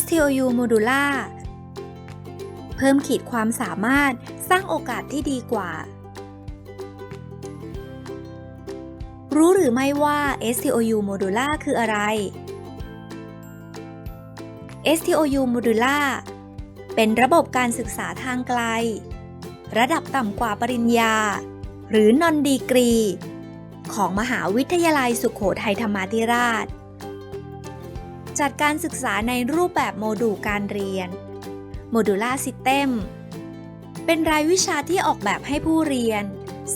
STOU Modular เพิ่มขีดความสามารถสร้างโอกาสที่ดีกว่า รู้หรือไม่ว่า STOU Modular คืออะไร STOU Modular เป็นระบบการศึกษาทางไกล ระดับต่ำกว่าปริญญา หรือนอนดีกรี ของมหาวิทยาลัยสุขโขทัยธรรมาธิราช จัดการศึกษาในรูปแบบโมดูลการเรียน Modular System เป็นรายวิชาที่ออกแบบให้ผู้เรียน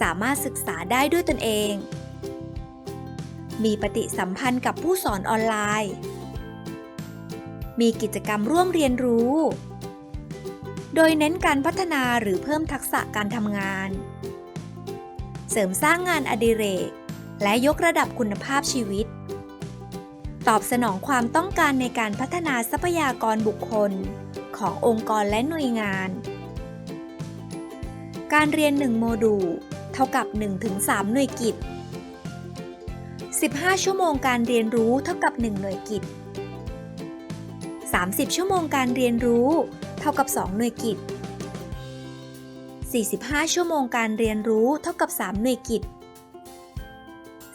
สามารถศึกษาได้ด้วยตนเอง มีปฏิสัมพันธ์กับผู้สอนออนไลน์ มีกิจกรรมร่วมเรียนรู้ โดยเน้นการพัฒนาหรือเพิ่มทักษะการทำงาน เสริมสร้างงานอดิเรก และยกระดับคุณภาพชีวิต ตอบสนองความต้องการในการพัฒนาทรัพยากรบุคคล ขององค์กรและหน่วยงาน การเรียน 1 โมดูลเท่ากับ 1-3 หน่วยกิจ 15 ชั่วโมงการเรียนรู้เท่ากับ 1 หน่วยกิจ 30 ชั่วโมงการเรียนรู้ เท่ากับ 2 หน่วยกิจ 45 ชั่วโมงการเรียนรู้เท่ากับ 3 หน่วยกิจ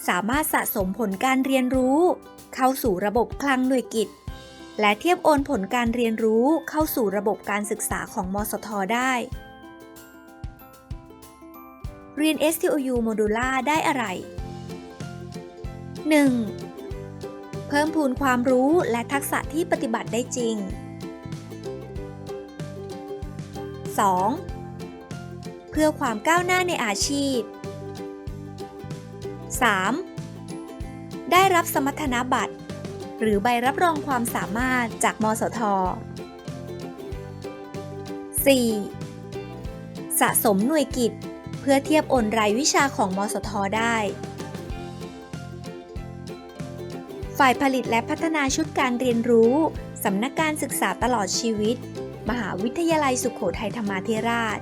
สามารถสะสมผลการเรียนรู้ เข้าสู่ระบบคลังหน่วยกิจ และเทียบโอนผลการเรียนรู้เข้าสู่ระบบการศึกษาของมสทได้ เรียน STOU Modular ได้อะไร 1. เพิ่มพูนความรู้และทักษะที่ปฏิบัติได้จริง 2. เพื่อความก้าวหน้าในอาชีพ 3. ได้รับสมรรถนะบัตร หรือใบรับรองความสามารถจากมสท 4. สะสมหน่วยกิจ เพื่อเทียบโอนรายวิชาของมสท ได้ ฝ่ายผลิตและพัฒนาชุดการเรียนรู้ สำนักการศึกษาตลอดชีวิต มหาวิทยาลัยสุขโขทัยธรรมาธิราช